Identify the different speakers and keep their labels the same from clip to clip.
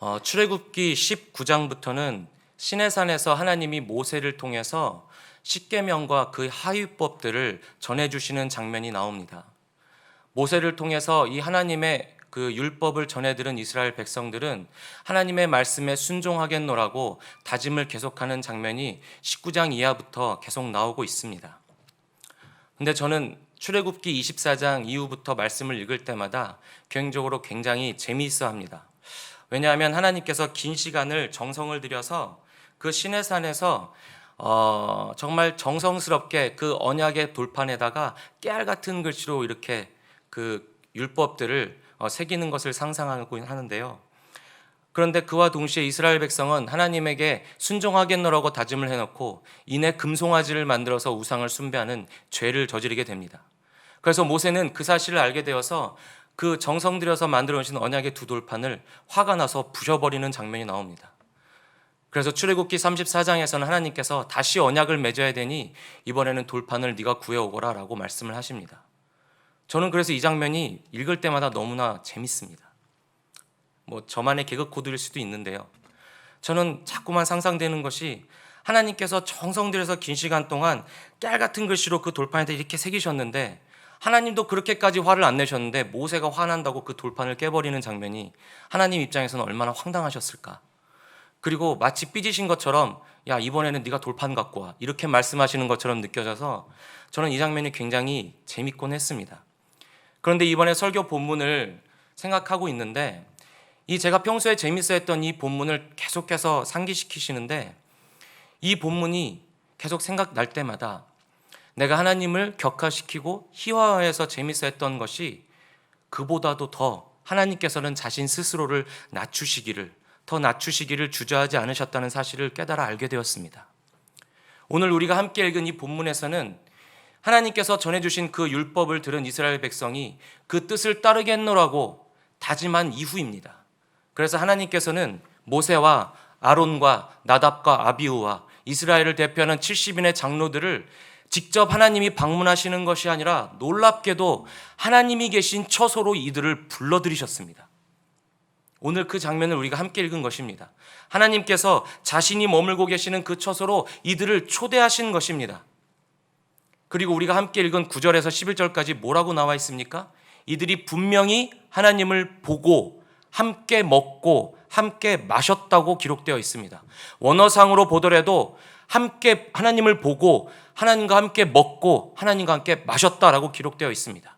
Speaker 1: 어, 출애굽기 19장부터는 시내산에서 하나님이 모세를 통해서 십계명과 그 하위법들을 전해 주시는 장면이 나옵니다. 모세를 통해서 이 하나님의 그 율법을 전해 들은 이스라엘 백성들은 하나님의 말씀에 순종하겠노라고 다짐을 계속하는 장면이 19장 이하부터 계속 나오고 있습니다. 근데 저는 출애굽기 24장 이후부터 말씀을 읽을 때마다 개인적으로 굉장히 재미있어 합니다. 왜냐하면 하나님께서 긴 시간을 정성을 들여서 그 시내산에서 어, 정말 정성스럽게 그 언약의 돌판에다가 깨알 같은 글씨로 이렇게 그 율법들을 어, 새기는 것을 상상하고 하는데요. 그런데 그와 동시에 이스라엘 백성은 하나님에게 순종하겠노라고 다짐을 해놓고 이내 금송아지를 만들어서 우상을 숭배하는 죄를 저지르게 됩니다. 그래서 모세는 그 사실을 알게 되어서 그 정성 들여서 만들어 놓으신 언약의 두 돌판을 화가 나서 부셔버리는 장면이 나옵니다. 그래서 출애굽기 34장에서는 하나님께서 다시 언약을 맺어야 되니 이번에는 돌판을 네가 구해 오거라라고 말씀을 하십니다. 저는 그래서 이 장면이 읽을 때마다 너무나 재밌습니다. 뭐 저만의 개그 코드일 수도 있는데요. 저는 자꾸만 상상되는 것이 하나님께서 정성 들여서 긴 시간 동안 깨알 같은 글씨로 그 돌판에다 이렇게 새기셨는데 하나님도 그렇게까지 화를 안 내셨는데 모세가 화난다고 그 돌판을 깨버리는 장면이 하나님 입장에서는 얼마나 황당하셨을까. 그리고 마치 삐지신 것처럼 야 이번에는 네가 돌판 갖고 와 이렇게 말씀하시는 것처럼 느껴져서 저는 이 장면이 굉장히 재밌곤 했습니다. 그런데 이번에 설교 본문을 생각하고 있는데 이 제가 평소에 재밌어했던 이 본문을 계속해서 상기시키시는데 이 본문이 계속 생각날 때마다 내가 하나님을 격화시키고 희화화해서 재밌어 했던 것이 그보다도 더 하나님께서는 자신 스스로를 낮추시기를 더 낮추시기를 주저하지 않으셨다는 사실을 깨달아 알게 되었습니다. 오늘 우리가 함께 읽은 이 본문에서는 하나님께서 전해주신 그 율법을 들은 이스라엘 백성이 그 뜻을 따르겠노라고 다짐한 이후입니다. 그래서 하나님께서는 모세와 아론과 나답과 아비우와 이스라엘을 대표하는 70인의 장로들을 직접 하나님이 방문하시는 것이 아니라 놀랍게도 하나님이 계신 처소로 이들을 불러들이셨습니다. 오늘 그 장면을 우리가 함께 읽은 것입니다. 하나님께서 자신이 머물고 계시는 그 처소로 이들을 초대하신 것입니다. 그리고 우리가 함께 읽은 9절에서 11절까지 뭐라고 나와 있습니까? 이들이 분명히 하나님을 보고 함께 먹고 함께 마셨다고 기록되어 있습니다. 원어상으로 보더라도 함께 하나님을 보고 하나님과 함께 먹고 하나님과 함께 마셨다라고 기록되어 있습니다.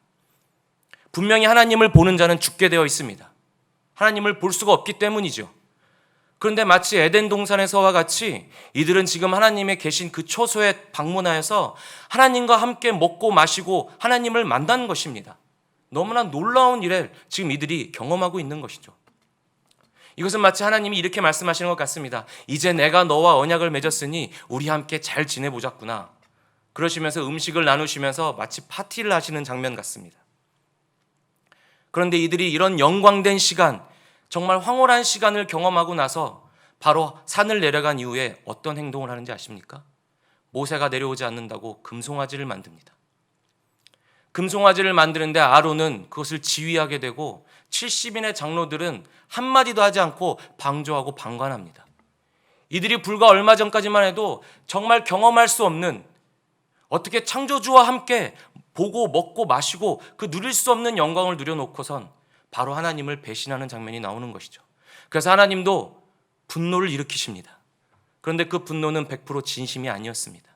Speaker 1: 분명히 하나님을 보는 자는 죽게 되어 있습니다. 하나님을 볼 수가 없기 때문이죠. 그런데 마치 에덴 동산에서와 같이 이들은 지금 하나님의 계신 그 초소에 방문하여서 하나님과 함께 먹고 마시고 하나님을 만난 것입니다. 너무나 놀라운 일을 지금 이들이 경험하고 있는 것이죠. 이것은 마치 하나님이 이렇게 말씀하시는 것 같습니다. 이제 내가 너와 언약을 맺었으니 우리 함께 잘 지내보자꾸나. 그러시면서 음식을 나누시면서 마치 파티를 하시는 장면 같습니다. 그런데 이들이 이런 영광된 시간, 정말 황홀한 시간을 경험하고 나서 바로 산을 내려간 이후에 어떤 행동을 하는지 아십니까? 모세가 내려오지 않는다고 금송아지를 만듭니다. 금송아지를 만드는데 아론은 그것을 지휘하게 되고 70인의 장로들은 한마디도 하지 않고 방조하고 방관합니다. 이들이 불과 얼마 전까지만 해도 정말 경험할 수 없는 어떻게 창조주와 함께 보고 먹고 마시고 그 누릴 수 없는 영광을 누려놓고선 바로 하나님을 배신하는 장면이 나오는 것이죠. 그래서 하나님도 분노를 일으키십니다. 그런데 그 분노는 100% 진심이 아니었습니다.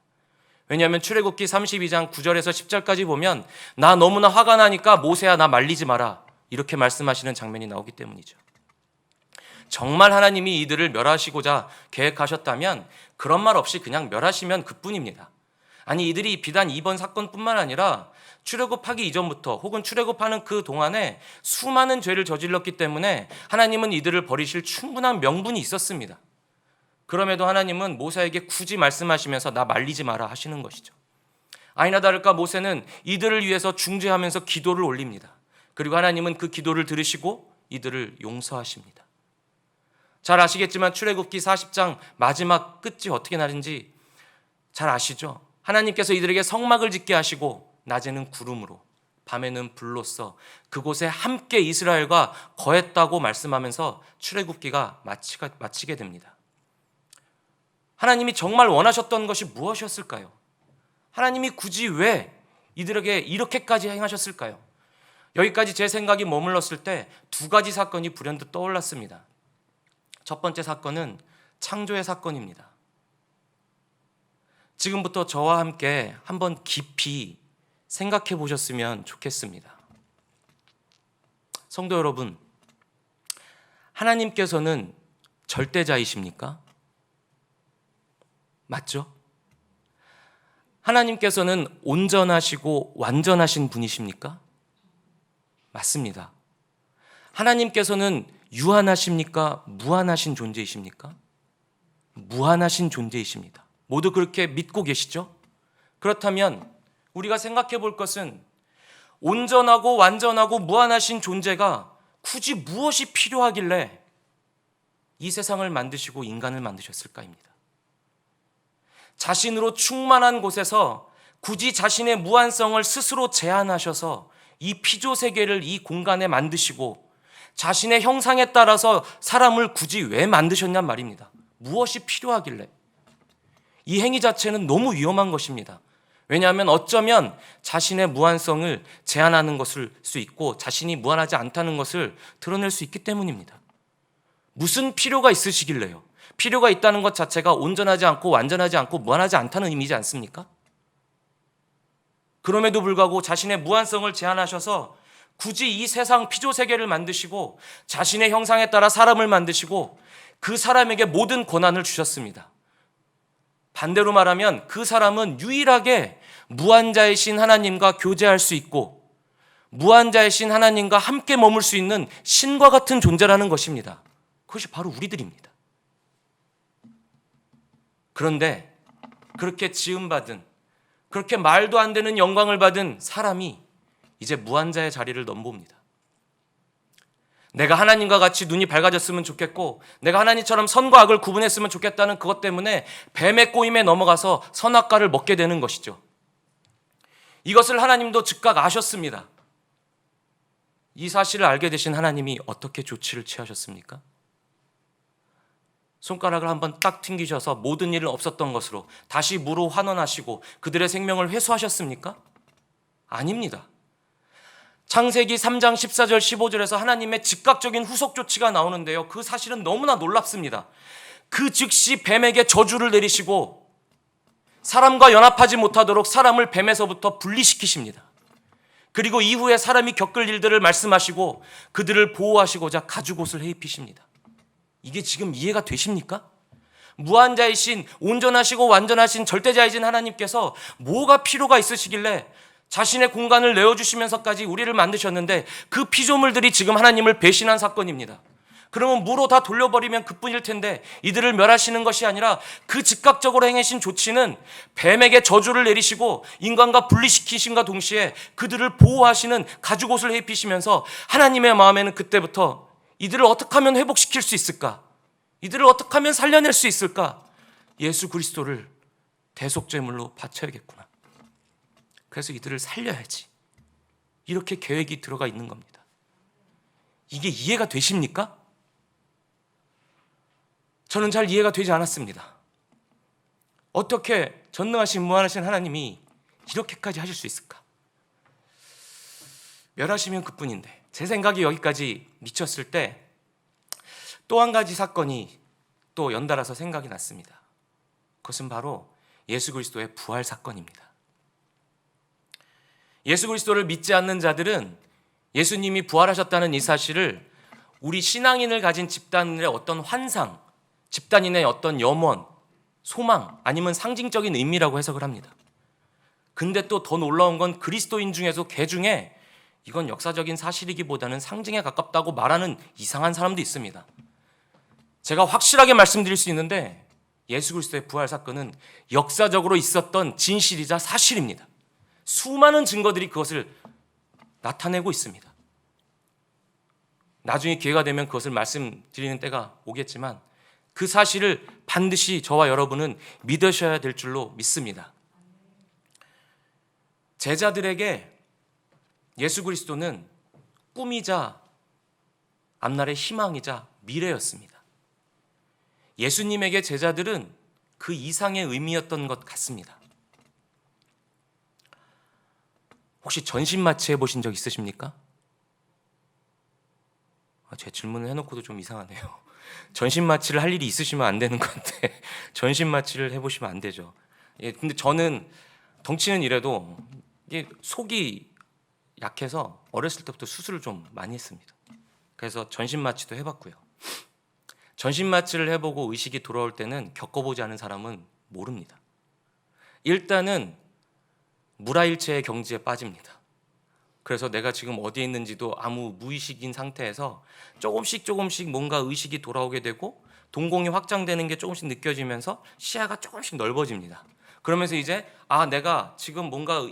Speaker 1: 왜냐하면 출애굽기 32장 9절에서 10절까지 보면 나 너무나 화가 나니까 모세야 나 말리지 마라 이렇게 말씀하시는 장면이 나오기 때문이죠. 정말 하나님이 이들을 멸하시고자 계획하셨다면 그런 말 없이 그냥 멸하시면 그뿐입니다. 아니 이들이 비단 이번 사건뿐만 아니라 출애굽하기 이전부터 혹은 출애굽하는 그 동안에 수많은 죄를 저질렀기 때문에 하나님은 이들을 버리실 충분한 명분이 있었습니다. 그럼에도 하나님은 모세에게 굳이 말씀하시면서 나 말리지 마라 하시는 것이죠. 아니나 다를까 모세는 이들을 위해서 중재하면서 기도를 올립니다. 그리고 하나님은 그 기도를 들으시고 이들을 용서하십니다. 잘 아시겠지만 출애굽기 40장 마지막 끝이 어떻게 나는지 잘 아시죠? 하나님께서 이들에게 성막을 짓게 하시고 낮에는 구름으로 밤에는 불로써 그곳에 함께 이스라엘과 거했다고 말씀하면서 출애굽기가 마치게 됩니다. 하나님이 정말 원하셨던 것이 무엇이었을까요? 하나님이 굳이 왜 이들에게 이렇게까지 행하셨을까요? 여기까지 제 생각이 머물렀을 때 두 가지 사건이 불현듯 떠올랐습니다. 첫 번째 사건은 창조의 사건입니다. 지금부터 저와 함께 한번 깊이 생각해 보셨으면 좋겠습니다. 성도 여러분, 하나님께서는 절대자이십니까? 맞죠? 하나님께서는 온전하시고 완전하신 분이십니까? 맞습니다. 하나님께서는 유한하십니까? 무한하신 존재이십니까? 무한하신 존재이십니다. 모두 그렇게 믿고 계시죠? 그렇다면 우리가 생각해 볼 것은 온전하고 완전하고 무한하신 존재가 굳이 무엇이 필요하길래 이 세상을 만드시고 인간을 만드셨을까입니다. 자신으로 충만한 곳에서 굳이 자신의 무한성을 스스로 제한하셔서 이 피조 세계를 이 공간에 만드시고 자신의 형상에 따라서 사람을 굳이 왜 만드셨냔 말입니다. 무엇이 필요하길래? 이 행위 자체는 너무 위험한 것입니다. 왜냐하면 어쩌면 자신의 무한성을 제한하는 것을 수 있고 자신이 무한하지 않다는 것을 드러낼 수 있기 때문입니다. 무슨 필요가 있으시길래요? 필요가 있다는 것 자체가 온전하지 않고 완전하지 않고 무한하지 않다는 의미지 않습니까? 그럼에도 불구하고 자신의 무한성을 제한하셔서 굳이 이 세상 피조 세계를 만드시고 자신의 형상에 따라 사람을 만드시고 그 사람에게 모든 권한을 주셨습니다. 반대로 말하면 그 사람은 유일하게 무한자이신 하나님과 교제할 수 있고 무한자이신 하나님과 함께 머물 수 있는 신과 같은 존재라는 것입니다. 그것이 바로 우리들입니다. 그런데 그렇게 지음받은 그렇게 말도 안 되는 영광을 받은 사람이 이제 무한자의 자리를 넘봅니다. 내가 하나님과 같이 눈이 밝아졌으면 좋겠고 내가 하나님처럼 선과 악을 구분했으면 좋겠다는 그것 때문에 뱀의 꼬임에 넘어가서 선악과를 먹게 되는 것이죠. 이것을 하나님도 즉각 아셨습니다. 이 사실을 알게 되신 하나님이 어떻게 조치를 취하셨습니까? 손가락을 한번 딱 튕기셔서 모든 일은 없었던 것으로 다시 무로 환원하시고 그들의 생명을 회수하셨습니까? 아닙니다. 창세기 3장 14절 15절에서 하나님의 즉각적인 후속 조치가 나오는데요. 그 사실은 너무나 놀랍습니다. 그 즉시 뱀에게 저주를 내리시고 사람과 연합하지 못하도록 사람을 뱀에서부터 분리시키십니다. 그리고 이후에 사람이 겪을 일들을 말씀하시고 그들을 보호하시고자 가죽옷을 해입히십니다. 이게 지금 이해가 되십니까? 무한자이신 온전하시고 완전하신 절대자이신 하나님께서 뭐가 필요가 있으시길래 자신의 공간을 내어주시면서까지 우리를 만드셨는데 그 피조물들이 지금 하나님을 배신한 사건입니다. 그러면 무로 다 돌려버리면 그뿐일 텐데 이들을 멸하시는 것이 아니라 그 즉각적으로 행하신 조치는 뱀에게 저주를 내리시고 인간과 분리시키심과 동시에 그들을 보호하시는 가죽옷을 입히시면서 하나님의 마음에는 그때부터 이들을 어떻게 하면 회복시킬 수 있을까? 이들을 어떻게 하면 살려낼 수 있을까? 예수 그리스도를 대속제물로 바쳐야겠구나. 그래서 이들을 살려야지. 이렇게 계획이 들어가 있는 겁니다. 이게 이해가 되십니까? 저는 잘 이해가 되지 않았습니다. 어떻게 전능하신 무한하신 하나님이 이렇게까지 하실 수 있을까? 멸하시면 그뿐인데 제 생각이 여기까지 미쳤을 때 또 한 가지 사건이 또 연달아서 생각이 났습니다. 그것은 바로 예수 그리스도의 부활 사건입니다. 예수 그리스도를 믿지 않는 자들은 예수님이 부활하셨다는 이 사실을 우리 신앙인을 가진 집단의 어떤 환상, 집단인의 어떤 염원, 소망, 아니면 상징적인 의미라고 해석을 합니다. 근데 또 더 놀라운 건 그리스도인 중에서 개 중에 이건 역사적인 사실이기보다는 상징에 가깝다고 말하는 이상한 사람도 있습니다. 제가 확실하게 말씀드릴 수 있는데 예수 그리스도의 부활 사건은 역사적으로 있었던 진실이자 사실입니다. 수많은 증거들이 그것을 나타내고 있습니다. 나중에 기회가 되면 그것을 말씀드리는 때가 오겠지만 그 사실을 반드시 저와 여러분은 믿으셔야 될 줄로 믿습니다. 제자들에게 예수 그리스도는 꿈이자 앞날의 희망이자 미래였습니다. 예수님에게 제자들은 그 이상의 의미였던 것 같습니다. 혹시 전신 마취 해 보신 적 있으십니까? 아, 제 질문을 해놓고도 좀 이상하네요. 전신 마취를 할 일이 있으시면 안 되는 건데 전신 마취를 해보시면 안 되죠. 예, 근데 저는 덩치는 이래도 이게 속이 약해서 어렸을 때부터 수술을 좀 많이 했습니다. 그래서 전신 마취도 해봤고요. 전신 마취를 해보고 의식이 돌아올 때는 겪어보지 않은 사람은 모릅니다. 일단은 무라일체의 경지에 빠집니다. 그래서 내가 지금 어디에 있는지도 아무 무의식인 상태에서 조금씩 조금씩 뭔가 의식이 돌아오게 되고 동공이 확장되는 게 조금씩 느껴지면서 시야가 조금씩 넓어집니다. 그러면서 이제 아 내가 지금 뭔가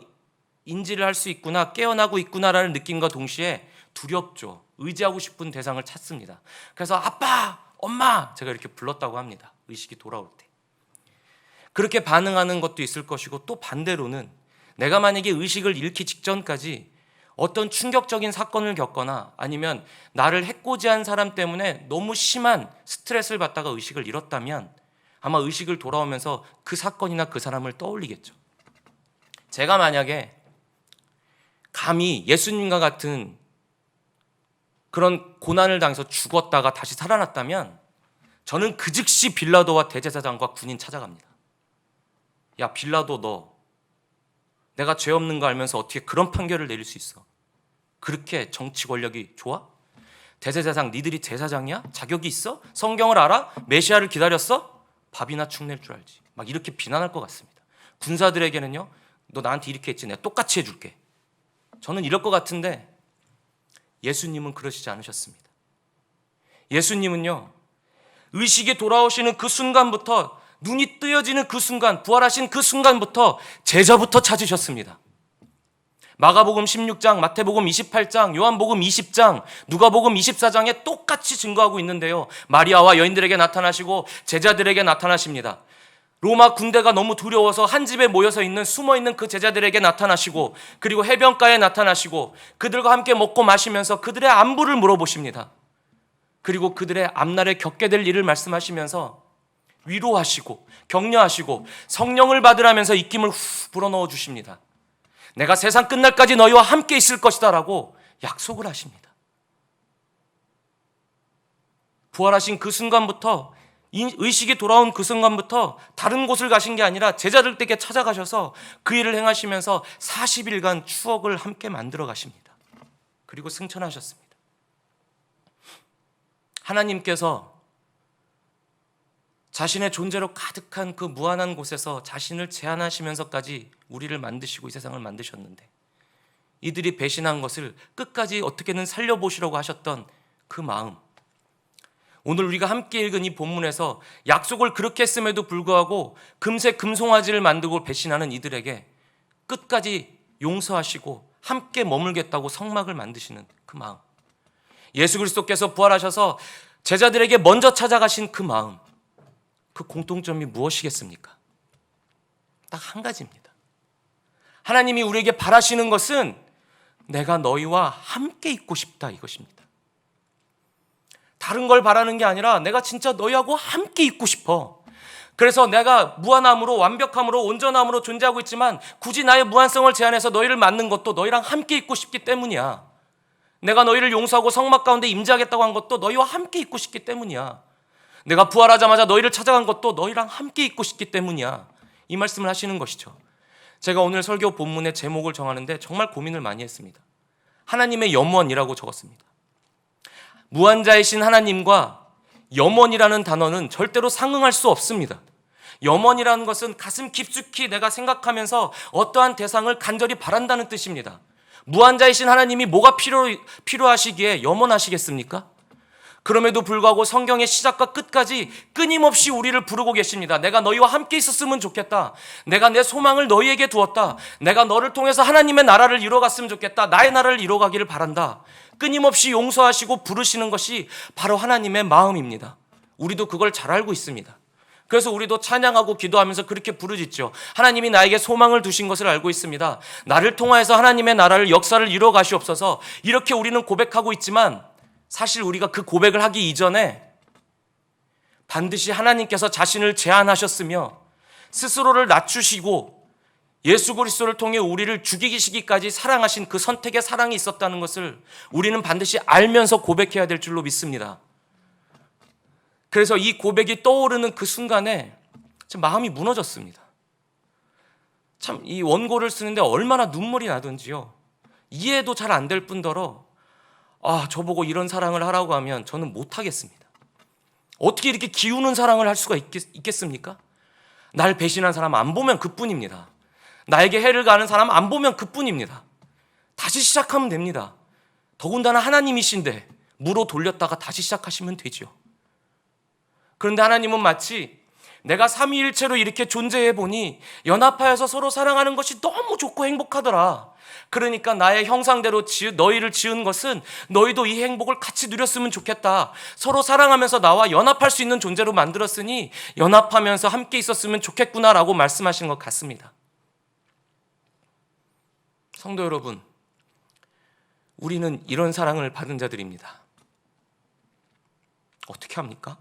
Speaker 1: 인지를 할 수 있구나 깨어나고 있구나라는 느낌과 동시에 두렵죠. 의지하고 싶은 대상을 찾습니다. 그래서 아빠, 엄마 제가 이렇게 불렀다고 합니다. 의식이 돌아올 때. 그렇게 반응하는 것도 있을 것이고 또 반대로는 내가 만약에 의식을 잃기 직전까지 어떤 충격적인 사건을 겪거나 아니면 나를 해코지한 사람 때문에 너무 심한 스트레스를 받다가 의식을 잃었다면 아마 의식을 돌아오면서 그 사건이나 그 사람을 떠올리겠죠. 제가 만약에 감히 예수님과 같은 그런 고난을 당해서 죽었다가 다시 살아났다면 저는 그 즉시 빌라도와 대제사장과 군인 찾아갑니다. 야 빌라도 너 내가 죄 없는 거 알면서 어떻게 그런 판결을 내릴 수 있어? 그렇게 정치 권력이 좋아? 대제사장 니들이 제사장이야? 자격이 있어? 성경을 알아? 메시아를 기다렸어? 밥이나 축낼 줄 알지. 막 이렇게 비난할 것 같습니다. 군사들에게는요. 너 나한테 이렇게 했지. 내가 똑같이 해줄게. 저는 이럴 것 같은데 예수님은 그러시지 않으셨습니다. 예수님은요. 의식이 돌아오시는 그 순간부터 눈이 뜨여지는 그 순간, 부활하신 그 순간부터 제자부터 찾으셨습니다. 마가복음 16장, 마태복음 28장, 요한복음 20장, 누가복음 24장에 똑같이 증거하고 있는데요. 마리아와 여인들에게 나타나시고 제자들에게 나타나십니다. 로마 군대가 너무 두려워서 한 집에 모여서 있는 숨어 있는 그 제자들에게 나타나시고 그리고 해변가에 나타나시고 그들과 함께 먹고 마시면서 그들의 안부를 물어보십니다. 그리고 그들의 앞날에 겪게 될 일을 말씀하시면서 위로하시고 격려하시고 성령을 받으라면서 입김을 후 불어넣어 주십니다. 내가 세상 끝날까지 너희와 함께 있을 것이다라고 약속을 하십니다. 부활하신 그 순간부터 의식이 돌아온 그 순간부터 다른 곳을 가신 게 아니라 제자들에게 찾아가셔서 그 일을 행하시면서 40일간 추억을 함께 만들어 가십니다. 그리고 승천하셨습니다. 하나님께서 자신의 존재로 가득한 그 무한한 곳에서 자신을 제한하시면서까지 우리를 만드시고 이 세상을 만드셨는데 이들이 배신한 것을 끝까지 어떻게든 살려보시려고 하셨던 그 마음 오늘 우리가 함께 읽은 이 본문에서 약속을 그렇게 했음에도 불구하고 금세 금송아지를 만들고 배신하는 이들에게 끝까지 용서하시고 함께 머물겠다고 성막을 만드시는 그 마음 예수 그리스도께서 부활하셔서 제자들에게 먼저 찾아가신 그 마음 그 공통점이 무엇이겠습니까? 딱 한 가지입니다. 하나님이 우리에게 바라시는 것은 내가 너희와 함께 있고 싶다 이것입니다. 다른 걸 바라는 게 아니라 내가 진짜 너희하고 함께 있고 싶어. 그래서 내가 무한함으로 완벽함으로 온전함으로 존재하고 있지만 굳이 나의 무한성을 제한해서 너희를 만든 것도 너희랑 함께 있고 싶기 때문이야. 내가 너희를 용서하고 성막 가운데 임재하겠다고 한 것도 너희와 함께 있고 싶기 때문이야. 내가 부활하자마자 너희를 찾아간 것도 너희랑 함께 있고 싶기 때문이야. 이 말씀을 하시는 것이죠. 제가 오늘 설교 본문의 제목을 정하는데 정말 고민을 많이 했습니다. 하나님의 염원이라고 적었습니다. 무한자이신 하나님과 염원이라는 단어는 절대로 상응할 수 없습니다. 염원이라는 것은 가슴 깊숙이 내가 생각하면서 어떠한 대상을 간절히 바란다는 뜻입니다. 무한자이신 하나님이 뭐가 필요, 필요하시기에 염원하시겠습니까? 그럼에도 불구하고 성경의 시작과 끝까지 끊임없이 우리를 부르고 계십니다. 내가 너희와 함께 있었으면 좋겠다. 내가 내 소망을 너희에게 두었다. 내가 너를 통해서 하나님의 나라를 이뤄갔으면 좋겠다. 나의 나라를 이뤄가기를 바란다. 끊임없이 용서하시고 부르시는 것이 바로 하나님의 마음입니다. 우리도 그걸 잘 알고 있습니다. 그래서 우리도 찬양하고 기도하면서 그렇게 부르짖죠. 하나님이 나에게 소망을 두신 것을 알고 있습니다. 나를 통하여서 하나님의 나라를 역사를 이루어 가시옵소서. 이렇게 우리는 고백하고 있지만 사실 우리가 그 고백을 하기 이전에 반드시 하나님께서 자신을 제한하셨으며 스스로를 낮추시고 예수 그리스도를 통해 우리를 죽이시기까지 사랑하신 그 선택의 사랑이 있었다는 것을 우리는 반드시 알면서 고백해야 될 줄로 믿습니다. 그래서 이 고백이 떠오르는 그 순간에 참 마음이 무너졌습니다. 참 이 원고를 쓰는데 얼마나 눈물이 나든지요. 이해도 잘 안 될 뿐더러 아, 저보고 이런 사랑을 하라고 하면 저는 못 하겠습니다. 어떻게 이렇게 기우는 사랑을 할 수가 있겠, 있겠습니까? 날 배신한 사람 안 보면 그뿐입니다. 나에게 해를 가는 사람 안 보면 그뿐입니다. 다시 시작하면 됩니다. 더군다나 하나님이신데 무로 돌렸다가 다시 시작하시면 되죠. 그런데 하나님은 마치 내가 삼위일체로 이렇게 존재해 보니 연합하여서 서로 사랑하는 것이 너무 좋고 행복하더라. 그러니까 나의 형상대로 지은, 너희를 지은 것은 너희도 이 행복을 같이 누렸으면 좋겠다. 서로 사랑하면서 나와 연합할 수 있는 존재로 만들었으니 연합하면서 함께 있었으면 좋겠구나라고 말씀하신 것 같습니다. 성도 여러분, 우리는 이런 사랑을 받은 자들입니다. 어떻게 합니까?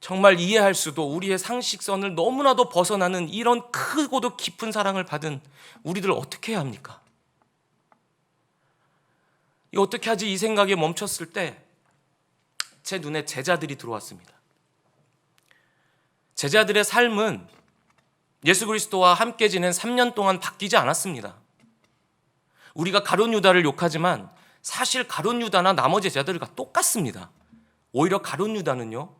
Speaker 1: 정말 이해할 수도 우리의 상식선을 너무나도 벗어나는 이런 크고도 깊은 사랑을 받은 우리들 어떻게 해야 합니까? 이 어떻게 하지 이 생각에 멈췄을 때 제 눈에 제자들이 들어왔습니다. 제자들의 삶은 예수 그리스도와 함께 지낸 3년 동안 바뀌지 않았습니다. 우리가 가론 유다를 욕하지만 사실 가론 유다나 나머지 제자들과 똑같습니다. 오히려 가론 유다는요.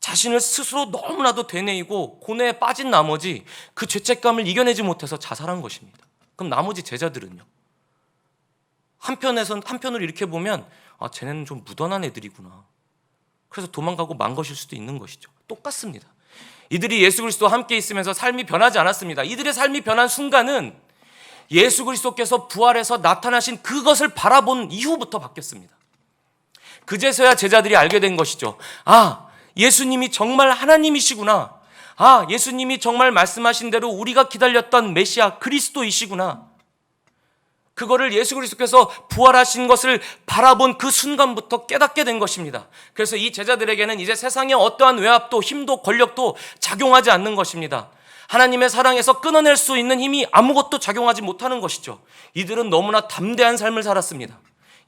Speaker 1: 자신을 스스로 너무나도 되뇌이고 고뇌에 빠진 나머지 그 죄책감을 이겨내지 못해서 자살한 것입니다. 그럼 나머지 제자들은요? 한편에선 한편으로 이렇게 보면 아 쟤네는 좀 무던한 애들이구나. 그래서 도망가고 만 것일 수도 있는 것이죠. 똑같습니다. 이들이 예수 그리스도와 함께 있으면서 삶이 변하지 않았습니다. 이들의 삶이 변한 순간은 예수 그리스도께서 부활해서 나타나신 그것을 바라본 이후부터 바뀌었습니다. 그제서야 제자들이 알게 된 것이죠. 아, 예수님이 정말 하나님이시구나. 아, 예수님이 정말 말씀하신 대로 우리가 기다렸던 메시아 그리스도이시구나. 그거를 예수 그리스도께서 부활하신 것을 바라본 그 순간부터 깨닫게 된 것입니다. 그래서 이 제자들에게는 이제 세상의 어떠한 외압도 힘도 권력도 작용하지 않는 것입니다. 하나님의 사랑에서 끊어낼 수 있는 힘이 아무것도 작용하지 못하는 것이죠. 이들은 너무나 담대한 삶을 살았습니다.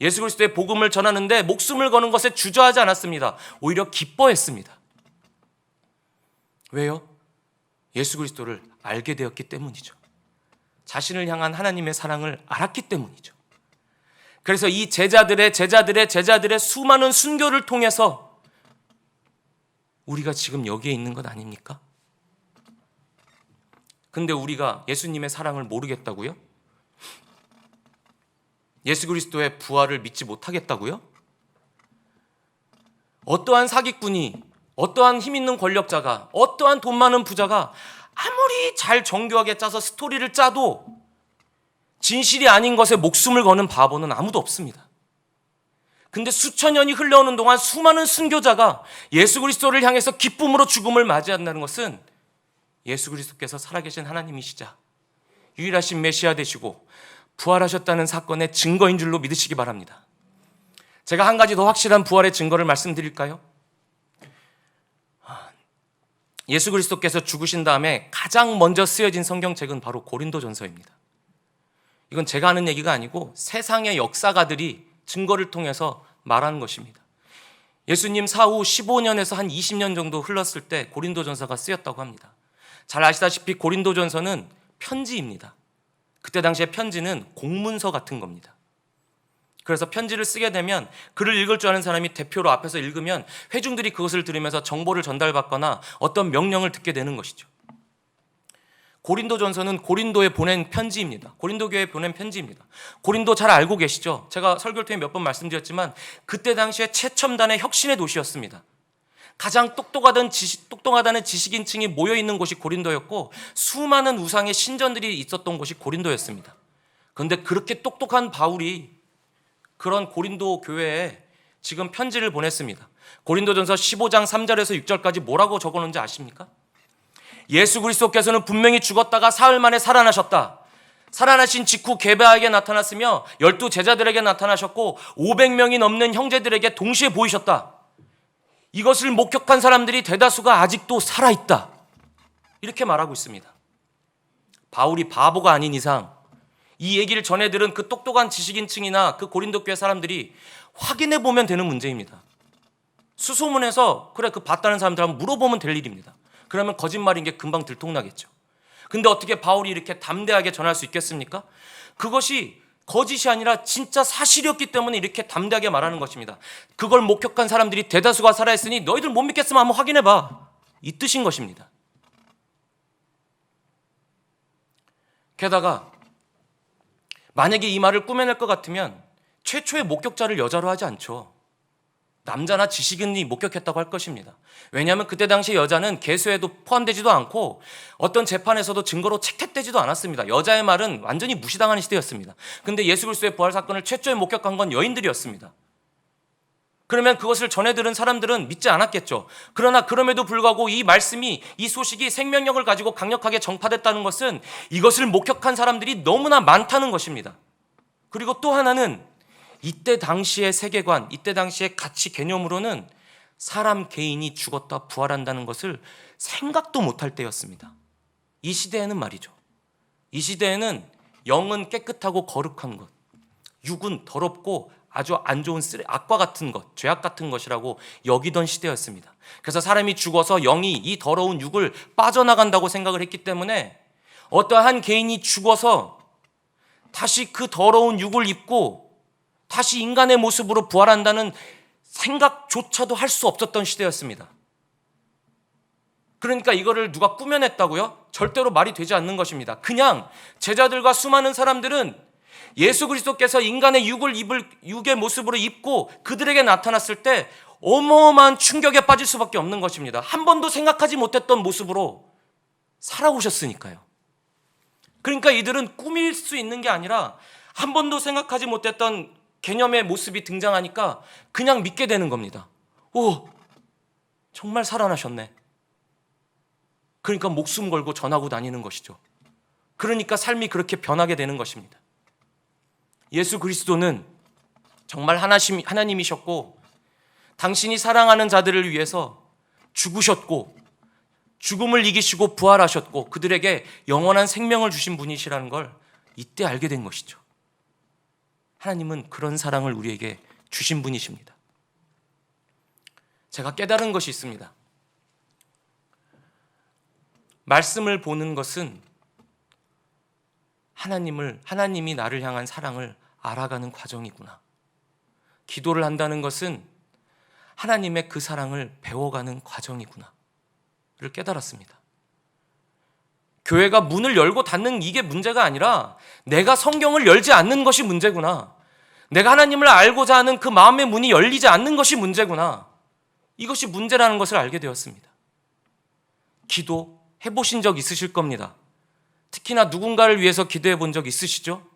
Speaker 1: 예수 그리스도의 복음을 전하는데 목숨을 거는 것에 주저하지 않았습니다. 오히려 기뻐했습니다. 왜요? 예수 그리스도를 알게 되었기 때문이죠. 자신을 향한 하나님의 사랑을 알았기 때문이죠. 그래서 이 제자들의 제자들의 제자들의 수많은 순교를 통해서 우리가 지금 여기에 있는 것 아닙니까? 근데 우리가 예수님의 사랑을 모르겠다고요? 예수 그리스도의 부활을 믿지 못하겠다고요? 어떠한 사기꾼이, 어떠한 힘 있는 권력자가, 어떠한 돈 많은 부자가 아무리 잘 정교하게 짜서 스토리를 짜도 진실이 아닌 것에 목숨을 거는 바보는 아무도 없습니다. 근데 수천 년이 흘러오는 동안 수많은 순교자가 예수 그리스도를 향해서 기쁨으로 죽음을 맞이한다는 것은 예수 그리스도께서 살아계신 하나님이시자 유일하신 메시아 되시고 부활하셨다는 사건의 증거인 줄로 믿으시기 바랍니다. 제가 한 가지 더 확실한 부활의 증거를 말씀드릴까요? 예수 그리스도께서 죽으신 다음에 가장 먼저 쓰여진 성경책은 바로 고린도전서입니다. 이건 제가 하는 얘기가 아니고 세상의 역사가들이 증거를 통해서 말하는 것입니다. 예수님 사후 15년에서 한 20년 정도 흘렀을 때 고린도전서가 쓰였다고 합니다. 잘 아시다시피 고린도전서는 편지입니다. 그때 당시에 편지는 공문서 같은 겁니다. 그래서 편지를 쓰게 되면 글을 읽을 줄 아는 사람이 대표로 앞에서 읽으면 회중들이 그것을 들으면서 정보를 전달받거나 어떤 명령을 듣게 되는 것이죠. 고린도전서는 고린도에 보낸 편지입니다. 고린도 교회에 보낸 편지입니다. 고린도 잘 알고 계시죠? 제가 설교를 통해 몇번 말씀드렸지만 그때 당시에 최첨단의 혁신의 도시였습니다. 가장 똑똑하던 지식, 똑똑하다는 지식인층이 모여 있는 곳이 고린도였고 수많은 우상의 신전들이 있었던 곳이 고린도였습니다. 그런데 그렇게 똑똑한 바울이 그런 고린도 교회에 지금 편지를 보냈습니다. 고린도전서 15장 3절에서 6절까지 뭐라고 적어놓은지 아십니까? 예수 그리스도께서는 분명히 죽었다가 사흘 만에 살아나셨다. 살아나신 직후 게바에게 나타났으며 열두 제자들에게 나타나셨고 500명이 넘는 형제들에게 동시에 보이셨다. 이것을 목격한 사람들이 대다수가 아직도 살아있다. 이렇게 말하고 있습니다. 바울이 바보가 아닌 이상 이 얘기를 전해 들은 그 똑똑한 지식인층이나 그 고린도 교회 사람들이 확인해 보면 되는 문제입니다. 수소문해서 그래 그 봤다는 사람들 한번 물어보면 될 일입니다. 그러면 거짓말인 게 금방 들통나겠죠. 근데 어떻게 바울이 이렇게 담대하게 전할 수 있겠습니까? 그것이 거짓이 아니라 진짜 사실이었기 때문에 이렇게 담대하게 말하는 것입니다. 그걸 목격한 사람들이 대다수가 살아있으니 너희들 못 믿겠으면 한번 확인해 봐. 이 뜻인 것입니다. 게다가 만약에 이 말을 꾸며낼 것 같으면 최초의 목격자를 여자로 하지 않죠. 남자나 지식인이 목격했다고 할 것입니다. 왜냐하면 그때 당시 여자는 개수에도 포함되지도 않고 어떤 재판에서도 증거로 채택되지도 않았습니다. 여자의 말은 완전히 무시당하는 시대였습니다. 근데 예수 그리스도의 부활 사건을 최초에 목격한 건 여인들이었습니다. 그러면 그것을 전해 들은 사람들은 믿지 않았겠죠. 그러나 그럼에도 불구하고 이 말씀이 이 소식이 생명력을 가지고 강력하게 전파됐다는 것은 이것을 목격한 사람들이 너무나 많다는 것입니다. 그리고 또 하나는 이때 당시의 세계관, 이때 당시의 가치 개념으로는 사람 개인이 죽었다 부활한다는 것을 생각도 못할 때였습니다. 이 시대에는 말이죠. 이 시대에는 영은 깨끗하고 거룩한 것, 육은 더럽고 아주 안 좋은 쓰레, 악과 같은 것, 죄악 같은 것이라고 여기던 시대였습니다. 그래서 사람이 죽어서 영이 이 더러운 육을 빠져나간다고 생각을 했기 때문에 어떠한 개인이 죽어서 다시 그 더러운 육을 입고 다시 인간의 모습으로 부활한다는 생각조차도 할 수 없었던 시대였습니다. 그러니까 이거를 누가 꾸며냈다고요? 절대로 말이 되지 않는 것입니다. 그냥 제자들과 수많은 사람들은 예수 그리스도께서 인간의 육을 입을 육의 모습으로 입고 그들에게 나타났을 때 어마어마한 충격에 빠질 수밖에 없는 것입니다. 한 번도 생각하지 못했던 모습으로 살아오셨으니까요. 그러니까 이들은 꾸밀 수 있는 게 아니라 한 번도 생각하지 못했던 개념의 모습이 등장하니까 그냥 믿게 되는 겁니다. 오, 정말 살아나셨네. 그러니까 목숨 걸고 전하고 다니는 것이죠. 그러니까 삶이 그렇게 변하게 되는 것입니다. 예수 그리스도는 정말 하나심, 하나님이셨고 당신이 사랑하는 자들을 위해서 죽으셨고 죽음을 이기시고 부활하셨고 그들에게 영원한 생명을 주신 분이시라는 걸 이때 알게 된 것이죠. 하나님은 그런 사랑을 우리에게 주신 분이십니다. 제가 깨달은 것이 있습니다. 말씀을 보는 것은 하나님을 하나님이 나를 향한 사랑을 알아가는 과정이구나. 기도를 한다는 것은 하나님의 그 사랑을 배워가는 과정이구나를 깨달았습니다. 교회가 문을 열고 닫는 이게 문제가 아니라 내가 성경을 열지 않는 것이 문제구나. 내가 하나님을 알고자 하는 그 마음의 문이 열리지 않는 것이 문제구나. 이것이 문제라는 것을 알게 되었습니다. 기도 해보신 적 있으실 겁니다. 특히나 누군가를 위해서 기도해 본 적 있으시죠?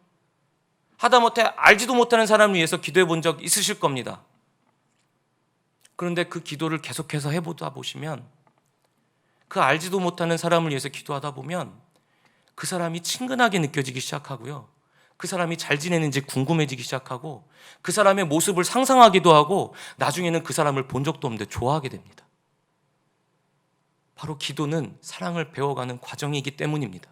Speaker 1: 하다못해 알지도 못하는 사람을 위해서 기도해 본 적 있으실 겁니다. 그런데 그 기도를 계속해서 해보다 보시면 그 알지도 못하는 사람을 위해서 기도하다 보면 그 사람이 친근하게 느껴지기 시작하고요. 그 사람이 잘 지내는지 궁금해지기 시작하고 그 사람의 모습을 상상하기도 하고 나중에는 그 사람을 본 적도 없는데 좋아하게 됩니다. 바로 기도는 사랑을 배워가는 과정이기 때문입니다.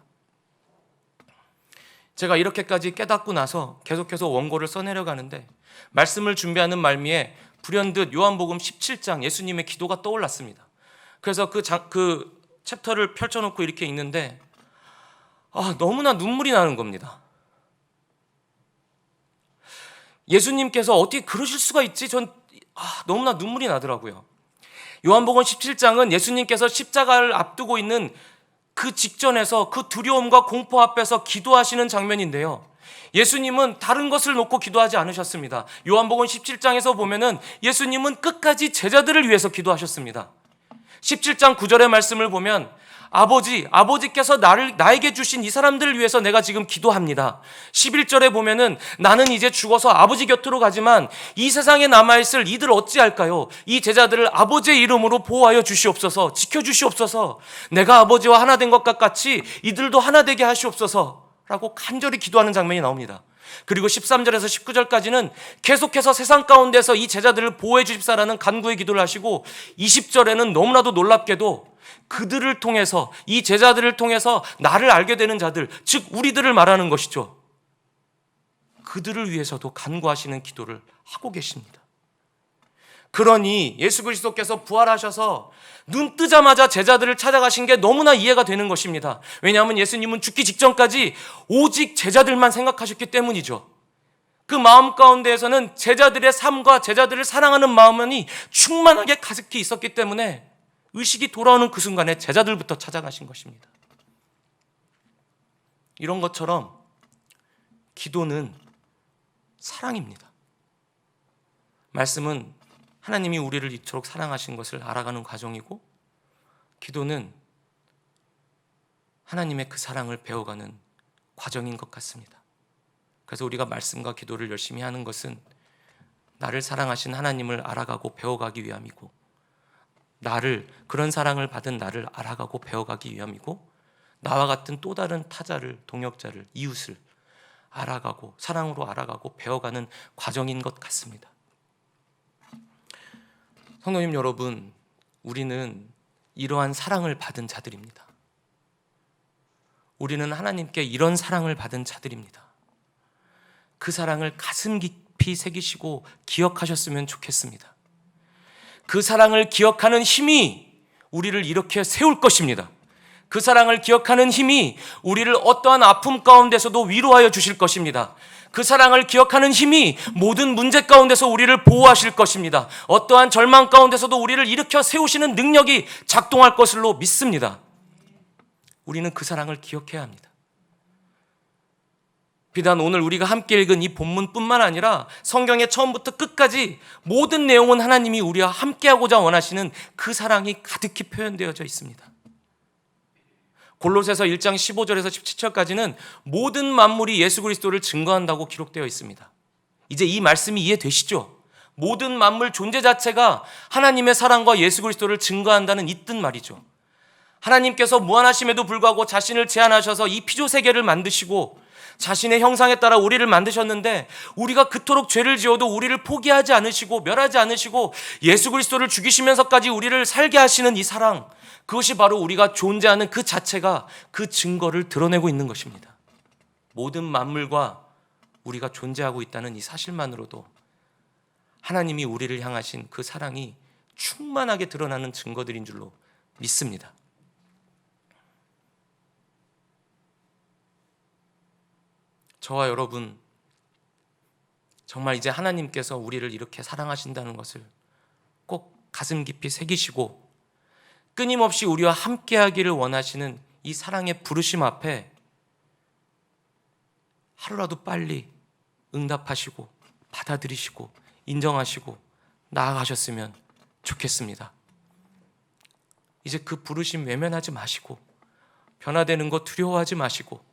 Speaker 1: 제가 이렇게까지 깨닫고 나서 계속해서 원고를 써내려 가는데 말씀을 준비하는 말미에 불현듯 요한복음 17장 예수님의 기도가 떠올랐습니다. 그래서 그, 장, 그 챕터를 펼쳐놓고 이렇게 있는데 아, 너무나 눈물이 나는 겁니다. 예수님께서 어떻게 그러실 수가 있지? 전 아, 너무나 눈물이 나더라고요. 요한복음 17장은 예수님께서 십자가를 앞두고 있는 그 직전에서 그 두려움과 공포 앞에서 기도하시는 장면인데요. 예수님은 다른 것을 놓고 기도하지 않으셨습니다. 요한복음 17장에서 보면은 예수님은 끝까지 제자들을 위해서 기도하셨습니다. 17장 9절의 말씀을 보면 아버지, 아버지께서 나를 나에게 주신 이 사람들을 위해서 내가 지금 기도합니다. 11절에 보면은 나는 이제 죽어서 아버지 곁으로 가지만 이 세상에 남아 있을 이들 어찌할까요? 이 제자들을 아버지의 이름으로 보호하여 주시옵소서. 지켜 주시옵소서. 내가 아버지와 하나 된 것과 같이 이들도 하나 되게 하시옵소서 라고 간절히 기도하는 장면이 나옵니다. 그리고 13절에서 19절까지는 계속해서 세상 가운데서 이 제자들을 보호해 주십사라는 간구의 기도를 하시고 20절에는 너무나도 놀랍게도 그들을 통해서 이 제자들을 통해서 나를 알게 되는 자들, 즉 우리들을 말하는 것이죠. 그들을 위해서도 간구하시는 기도를 하고 계십니다. 그러니 예수 그리스도께서 부활하셔서 눈 뜨자마자 제자들을 찾아가신 게 너무나 이해가 되는 것입니다. 왜냐하면 예수님은 죽기 직전까지 오직 제자들만 생각하셨기 때문이죠. 그 마음 가운데에서는 제자들의 삶과 제자들을 사랑하는 마음이 충만하게 가득히 있었기 때문에 의식이 돌아오는 그 순간에 제자들부터 찾아가신 것입니다. 이런 것처럼 기도는 사랑입니다. 말씀은 하나님이 우리를 이토록 사랑하신 것을 알아가는 과정이고 기도는 하나님의 그 사랑을 배워가는 과정인 것 같습니다. 그래서 우리가 말씀과 기도를 열심히 하는 것은 나를 사랑하신 하나님을 알아가고 배워가기 위함이고 나를 그런 사랑을 받은 나를 알아가고 배워가기 위함이고 나와 같은 또 다른 타자를 동역자를 이웃을 알아가고 사랑으로 알아가고 배워가는 과정인 것 같습니다. 성도님 여러분, 우리는 이러한 사랑을 받은 자들입니다. 우리는 하나님께 이런 사랑을 받은 자들입니다. 그 사랑을 가슴 깊이 새기시고 기억하셨으면 좋겠습니다. 그 사랑을 기억하는 힘이 우리를 이렇게 세울 것입니다. 그 사랑을 기억하는 힘이 우리를 어떠한 아픔 가운데서도 위로하여 주실 것입니다. 그 사랑을 기억하는 힘이 모든 문제 가운데서 우리를 보호하실 것입니다. 어떠한 절망 가운데서도 우리를 일으켜 세우시는 능력이 작동할 것으로 믿습니다. 우리는 그 사랑을 기억해야 합니다. 비단 오늘 우리가 함께 읽은 이 본문뿐만 아니라 성경의 처음부터 끝까지 모든 내용은 하나님이 우리와 함께하고자 원하시는 그 사랑이 가득히 표현되어져 있습니다. 골로새서 1장 15절에서 17절까지는 모든 만물이 예수 그리스도를 증거한다고 기록되어 있습니다. 이제 이 말씀이 이해되시죠? 모든 만물 존재 자체가 하나님의 사랑과 예수 그리스도를 증거한다는 이 뜻 말이죠. 하나님께서 무한하심에도 불구하고 자신을 제한하셔서 이 피조 세계를 만드시고 자신의 형상에 따라 우리를 만드셨는데 우리가 그토록 죄를 지어도 우리를 포기하지 않으시고 멸하지 않으시고 예수 그리스도를 죽이시면서까지 우리를 살게 하시는 이 사랑 그것이 바로 우리가 존재하는 그 자체가 그 증거를 드러내고 있는 것입니다. 모든 만물과 우리가 존재하고 있다는 이 사실만으로도 하나님이 우리를 향하신 그 사랑이 충만하게 드러나는 증거들인 줄로 믿습니다. 저와 여러분 정말 이제 하나님께서 우리를 이렇게 사랑하신다는 것을 꼭 가슴 깊이 새기시고 끊임없이 우리와 함께 하기를 원하시는 이 사랑의 부르심 앞에 하루라도 빨리 응답하시고 받아들이시고 인정하시고 나아가셨으면 좋겠습니다. 이제 그 부르심 외면하지 마시고 변화되는 것 두려워하지 마시고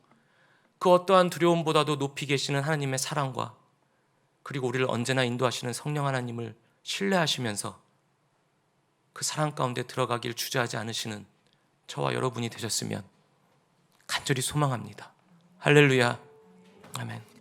Speaker 1: 그 어떠한 두려움보다도 높이 계시는 하나님의 사랑과 그리고 우리를 언제나 인도하시는 성령 하나님을 신뢰하시면서 그 사랑 가운데 들어가길 주저하지 않으시는 저와 여러분이 되셨으면 간절히 소망합니다. 할렐루야. 아멘.